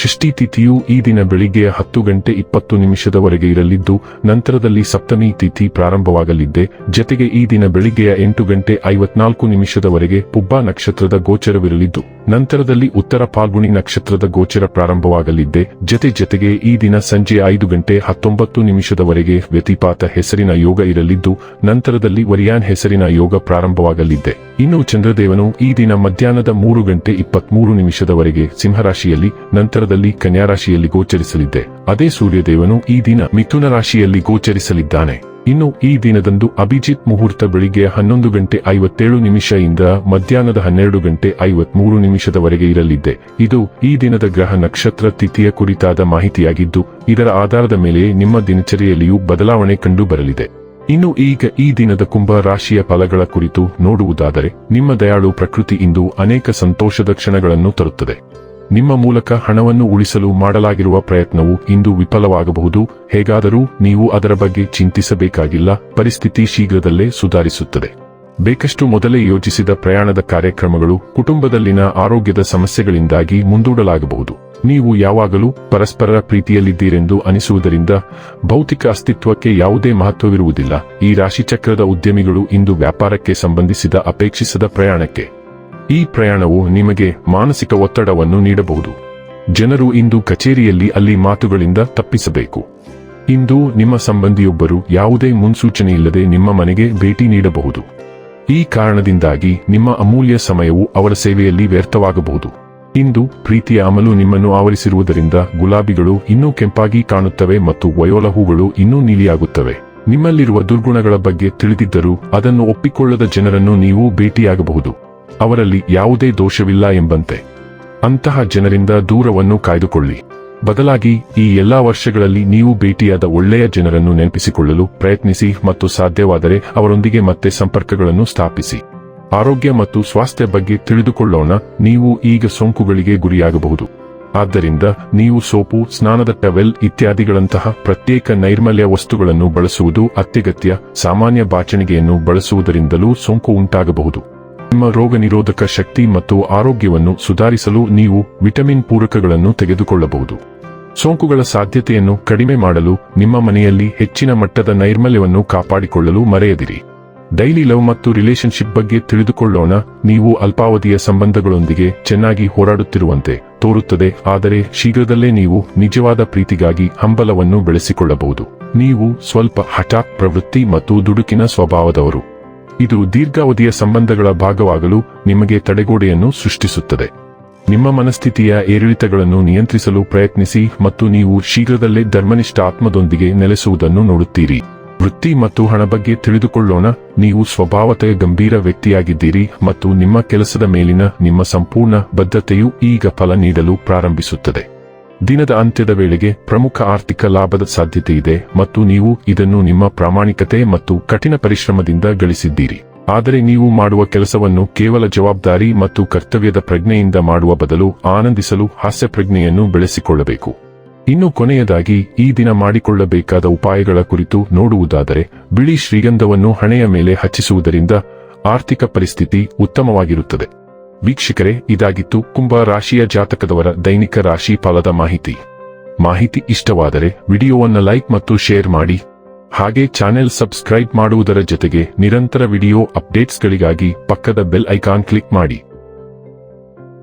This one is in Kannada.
ಷಷ್ಠಿ ತಿಥಿಯು ಈ ದಿನ ಬೆಳಿಗ್ಗೆ ಹತ್ತು ಗಂಟೆ ಇಪ್ಪತ್ತು ನಿಮಿಷದವರೆಗೆ ಇರಲಿದ್ದು, ನಂತರದಲ್ಲಿ ಸಪ್ತಮಿ ತಿಥಿ ಪ್ರಾರಂಭವಾಗಲಿದ್ದೆ. ಜತೆಗೆ ಈ ದಿನ ಬೆಳಿಗ್ಗೆಯ ಎಂಟು ಗಂಟೆ ಐವತ್ನಾಲ್ಕು ನಿಮಿಷದವರೆಗೆ ಪುಬ್ಬ ನಕ್ಷತ್ರದ ಗೋಚರವಿರಲಿದ್ದು, ನಂತರದಲ್ಲಿ ಉತ್ತರ ಪಾಲ್ಗುಣಿ ನಕ್ಷತ್ರದ ಗೋಚರ ಪ್ರಾರಂಭವಾಗಲಿದ್ದೆ. ಜತೆ ಜತೆಗೆ ಈ ದಿನ ಸಂಜೆ ಐದು ಗಂಟೆ ಹತ್ತೊಂಬತ್ತು ನಿಮಿಷದವರೆಗೆ ವ್ಯತಿಪಾತ ಹೆಸರಿನ ಯೋಗ ಇರಲಿದ್ದು, ನಂತರದಲ್ಲಿ ವರಿಯಾನ್ ಹೆಸರಿನ ಯೋಗ ಪ್ರಾರಂಭವಾಗಲಿದ್ದೆ. ಇನ್ನು ಚಂದ್ರದೇವನು ಈ ದಿನ ಮಧ್ಯಾಹ್ನದ ಮೂರು ಗಂಟೆ ಇಪ್ಪತ್ಮೂರು ನಿಮಿಷದವರೆಗೆ ಸಿಂಹರಾಶಿಯಲ್ಲಿ, ನಂತರದಲ್ಲಿ ಕನ್ಯಾರಾಶಿಯಲ್ಲಿ ಗೋಚರಿಸಲಿದ್ದೆ. ಅದೇ ಸೂರ್ಯದೇವನು ಈ ದಿನ ಮಿಥುನ ರಾಶಿಯಲ್ಲಿ ಗೋಚರಿಸಲಿದ್ದಾನೆ. ಇನ್ನು ಈ ದಿನದಂದು ಅಭಿಜಿತ್ ಮುಹೂರ್ತ ಬೆಳಿಗ್ಗೆ ಹನ್ನೊಂದು ಗಂಟೆ ಐವತ್ತೇಳು ನಿಮಿಷದಿಂದ ಮಧ್ಯಾಹ್ನದ ಹನ್ನೆರಡು ಗಂಟೆ ಐವತ್ಮೂರು ನಿಮಿಷದವರೆಗೆ ಇರಲಿದ್ದೆ. ಇದು ಈ ದಿನದ ಗ್ರಹ ನಕ್ಷತ್ರ ತಿಥಿಯ ಕುರಿತಾದ ಮಾಹಿತಿಯಾಗಿದ್ದು, ಇದರ ಆಧಾರದ ಮೇಲೆ ನಿಮ್ಮ ದಿನಚರಿಯಲ್ಲಿಯೂ ಬದಲಾವಣೆ ಕಂಡು ಬರಲಿದೆ ಇನ್ನು ಈಗ ಈ ದಿನದ ಕುಂಭ ರಾಶಿಯ ಫಲಗಳ ಕುರಿತು ನೋಡುವುದಾದರೆ, ನಿಮ್ಮ ದಯಾಳು ಪ್ರಕೃತಿ ಇಂದು ಅನೇಕ ಸಂತೋಷದ ಕ್ಷಣಗಳನ್ನು ತರುತ್ತದೆ. ನಿಮ್ಮ ಮೂಲಕ ಹಣವನ್ನು ಉಳಿಸಲು ಮಾಡಲಾಗಿರುವ ಪ್ರಯತ್ನವು ಇಂದು ವಿಫಲವಾಗಬಹುದು. ಹೇಗಾದರೂ ನೀವು ಅದರ ಬಗ್ಗೆ ಚಿಂತಿಸಬೇಕಾಗಿಲ್ಲ. ಪರಿಸ್ಥಿತಿ ಶೀಘ್ರದಲ್ಲೇ ಸುಧಾರಿಸುತ್ತದೆ. ಬೇಕಷ್ಟು ಮೊದಲೇ ಯೋಜಿಸಿದ ಪ್ರಯಾಣದ ಕಾರ್ಯಕ್ರಮಗಳು ಕುಟುಂಬದಲ್ಲಿನ ಆರೋಗ್ಯದ ಸಮಸ್ಯೆಗಳಿಂದಾಗಿ ಮುಂದೂಡಲಾಗಬಹುದು. ನೀವು ಯಾವಾಗಲೂ ಪರಸ್ಪರರ ಪ್ರೀತಿಯಲ್ಲಿದ್ದೀರೆಂದು ಅನಿಸುವುದರಿಂದ ಭೌತಿಕ ಅಸ್ತಿತ್ವಕ್ಕೆ ಯಾವುದೇ ಮಹತ್ವವಿರುವುದಿಲ್ಲ. ಈ ರಾಶಿಚಕ್ರದ ಉದ್ಯಮಿಗಳು ಇಂದು ವ್ಯಾಪಾರಕ್ಕೆ ಸಂಬಂಧಿಸಿದ ಅಪೇಕ್ಷಿಸದ ಪ್ರಯಾಣಕ್ಕೆ. ಈ ಪ್ರಯಾಣವು ನಿಮಗೆ ಮಾನಸಿಕ ಒತ್ತಡವನ್ನು ನೀಡಬಹುದು. ಜನರು ಇಂದು ಕಚೇರಿಯಲ್ಲಿ ಅಲ್ಲಿ ಮಾತುಗಳಿಂದ ತಪ್ಪಿಸಬೇಕು. ಇಂದು ನಿಮ್ಮ ಸಂಬಂಧಿಯೊಬ್ಬರು ಯಾವುದೇ ಮುನ್ಸೂಚನೆಯಿಲ್ಲದೆ ನಿಮ್ಮ ಮನೆಗೆ ಭೇಟಿ ನೀಡಬಹುದು. ಈ ಕಾರಣದಿಂದಾಗಿ ನಿಮ್ಮ ಅಮೂಲ್ಯ ಸಮಯವು ಅವರ ಸೇವೆಯಲ್ಲಿ ವ್ಯರ್ಥವಾಗಬಹುದು. ಇಂದು ಪ್ರೀತಿಯ ಅಮಲು ನಿಮ್ಮನ್ನು ಆವರಿಸಿರುವುದರಿಂದ ಗುಲಾಬಿಗಳು ಇನ್ನೂ ಕೆಂಪಾಗಿ ಕಾಣುತ್ತವೆ ಮತ್ತು ವಯೋಲ ಹೂಗಳು ಇನ್ನೂ ನೀಲಿಯಾಗುತ್ತವೆ. ನಿಮ್ಮಲ್ಲಿರುವ ದುರ್ಗುಣಗಳ ಬಗ್ಗೆ ತಿಳಿದಿದ್ದರೂ ಅದನ್ನು ಒಪ್ಪಿಕೊಳ್ಳದ ಜನರನ್ನು ನೀವು ಭೇಟಿಯಾಗಬಹುದು. ಅವರಲ್ಲಿ ಯಾವುದೇ ದೋಷವಿಲ್ಲ ಎಂಬಂತೆ. ಅಂತಹ ಜನರಿಂದ ದೂರವನ್ನು ಕಾಯ್ದುಕೊಳ್ಳಿ. ಬದಲಾಗಿ ಈ ಎಲ್ಲಾ ವರ್ಷಗಳಲ್ಲಿ ನೀವು ಭೇಟಿಯಾದ ಒಳ್ಳೆಯ ಜನರನ್ನು ನೆನಪಿಸಿಕೊಳ್ಳಲು ಪ್ರಯತ್ನಿಸಿ ಮತ್ತು ಸಾಧ್ಯವಾದರೆ ಅವರೊಂದಿಗೆ ಮತ್ತೆ ಸಂಪರ್ಕಗಳನ್ನು ಸ್ಥಾಪಿಸಿ. ಆರೋಗ್ಯ ಮತ್ತು ಸ್ವಾಸ್ಥ್ಯ ಬಗ್ಗೆ ತಿಳಿದುಕೊಳ್ಳೋಣ, ನೀವು ಈಗ ಸೋಂಕುಗಳಿಗೆ ಗುರಿಯಾಗಬಹುದು. ಆದ್ದರಿಂದ ನೀವು ಸೋಪು, ಸ್ನಾನದ ಟವೆಲ್ ಇತ್ಯಾದಿಗಳಂತಹ ಪ್ರತ್ಯೇಕ ನೈರ್ಮಲ್ಯ ವಸ್ತುಗಳನ್ನು ಬಳಸುವುದು ಅತ್ಯಗತ್ಯ, ಸಾಮಾನ್ಯ ಬಾಚಣಿಗೆಯನ್ನು ಬಳಸುವುದರಿಂದಲೂ ಸೋಂಕು ಉಂಟಾಗಬಹುದು. ನಿಮ್ಮ ರೋಗ ನಿರೋಧಕ ಶಕ್ತಿ ಮತ್ತು ಆರೋಗ್ಯವನ್ನು ಸುಧಾರಿಸಲು ನೀವು ವಿಟಮಿನ್ ಪೂರಕಗಳನ್ನು ತೆಗೆದುಕೊಳ್ಳಬಹುದು. ಸೋಂಕುಗಳ ಸಾಧ್ಯತೆಯನ್ನು ಕಡಿಮೆ ಮಾಡಲು ನಿಮ್ಮ ಮನೆಯಲ್ಲಿ ಹೆಚ್ಚಿನ ಮಟ್ಟದ ನೈರ್ಮಲ್ಯವನ್ನು ಕಾಪಾಡಿಕೊಳ್ಳಲು ಮರೆಯದಿರಿ. ಡೈಲಿ ಲವ್ ಮತ್ತು ರಿಲೇಶನ್ಶಿಪ್ ಬಗ್ಗೆ ತಿಳಿದುಕೊಳ್ಳೋಣ. ನೀವು ಅಲ್ಪಾವಧಿಯ ಸಂಬಂಧಗಳೊಂದಿಗೆ ಚೆನ್ನಾಗಿ ಹೋರಾಡುತ್ತಿರುವಂತೆ ತೋರುತ್ತದೆ. ಆದರೆ ಶೀಘ್ರದಲ್ಲೇ ನೀವು ನಿಜವಾದ ಪ್ರೀತಿಗಾಗಿ ಹಂಬಲವನ್ನು ಬೆಳೆಸಿಕೊಳ್ಳಬಹುದು. ನೀವು ಸ್ವಲ್ಪ ಹಠಾತ್ ಪ್ರವೃತ್ತಿ ಮತ್ತು ದುಡುಕಿನ ಸ್ವಭಾವದವರು. ಇದು ದೀರ್ಘಾವಧಿಯ ಸಂಬಂಧಗಳ ಭಾಗವಾಗಲು ನಿಮಗೆ ತಡೆಗೋಡೆಯನ್ನು ಸೃಷ್ಟಿಸುತ್ತದೆ. ನಿಮ್ಮ ಮನಸ್ಥಿತಿಯ ಏರಿಳಿತಗಳನ್ನು ನಿಯಂತ್ರಿಸಲು ಪ್ರಯತ್ನಿಸಿ ಮತ್ತು ನೀವು ಶೀಘ್ರದಲ್ಲೇ ಧರ್ಮನಿಷ್ಠ ಆತ್ಮದೊಂದಿಗೆ ನೆಲೆಸುವುದನ್ನು ನೋಡುತ್ತೀರಿ. ವೃತ್ತಿ ಮತ್ತು ಹಣ ಬಗ್ಗೆ ತಿಳಿದುಕೊಳ್ಳೋಣ. ನೀವು ಸ್ವಭಾವತೆಯ ಗಂಭೀರ ವ್ಯಕ್ತಿಯಾಗಿದ್ದೀರಿ ಮತ್ತು ನಿಮ್ಮ ಕೆಲಸದ ಮೇಲಿನ ನಿಮ್ಮ ಸಂಪೂರ್ಣ ಬದ್ಧತೆಯು ಈಗ ಫಲ ನೀಡಲು ಪ್ರಾರಂಭಿಸುತ್ತದೆ. ದಿನದ ಅಂತ್ಯದ ವೇಳೆಗೆ ಪ್ರಮುಖ ಆರ್ಥಿಕ ಲಾಭದ ಸಾಧ್ಯತೆ ಇದೆ ಮತ್ತು ನೀವು ಇದನ್ನು ನಿಮ್ಮ ಪ್ರಾಮಾಣಿಕತೆ ಮತ್ತು ಕಠಿಣ ಪರಿಶ್ರಮದಿಂದ ಗಳಿಸಿದ್ದೀರಿ. ಆದರೆ ನೀವು ಮಾಡುವ ಕೆಲಸವನ್ನು ಕೇವಲ ಜವಾಬ್ದಾರಿ ಮತ್ತು ಕರ್ತವ್ಯದ ಪ್ರಜ್ಞೆಯಿಂದ ಮಾಡುವ ಬದಲು ಆನಂದಿಸಲು ಹಾಸ್ಯ ಪ್ರಜ್ಞೆಯನ್ನು ಬೆಳೆಸಿಕೊಳ್ಳಬೇಕು. ಇನ್ನು ಕೊನೆಯದಾಗಿ ಈ ದಿನ ಮಾಡಿಕೊಳ್ಳಬೇಕಾದ ಉಪಾಯಗಳ ಕುರಿತು ನೋಡುವುದಾದರೆ, ಬಿಳಿ ಶ್ರೀಗಂಧವನ್ನು ಹಣೆಯ ಮೇಲೆ ಹಚ್ಚಿಸುವುದರಿಂದ ಆರ್ಥಿಕ ಪರಿಸ್ಥಿತಿ ಉತ್ತಮವಾಗಿರುತ್ತದೆ. ವೀಕ್ಷಕರೇ, ಇದಾಗಿತ್ತು ಕುಂಭ ರಾಶಿಯ ಜಾತಕದವರ ದೈನಿಕ ರಾಶಿ ಫಲದ ಮಾಹಿತಿ. ಮಾಹಿತಿ ಇಷ್ಟವಾದರೆ ವಿಡಿಯೋವನ್ನು ಲೈಕ್ ಮತ್ತು ಶೇರ್ ಮಾಡಿ. ಹಾಗೆ ಚಾನೆಲ್ ಸಬ್ಸ್ಕ್ರೈಬ್ ಮಾಡುವುದರ ಜೊತೆಗೆ ನಿರಂತರ ವಿಡಿಯೋ ಅಪ್ಡೇಟ್ಸ್ಗಳಿಗಾಗಿ ಪಕ್ಕದ ಬೆಲ್ ಐಕಾನ್ ಕ್ಲಿಕ್ ಮಾಡಿ.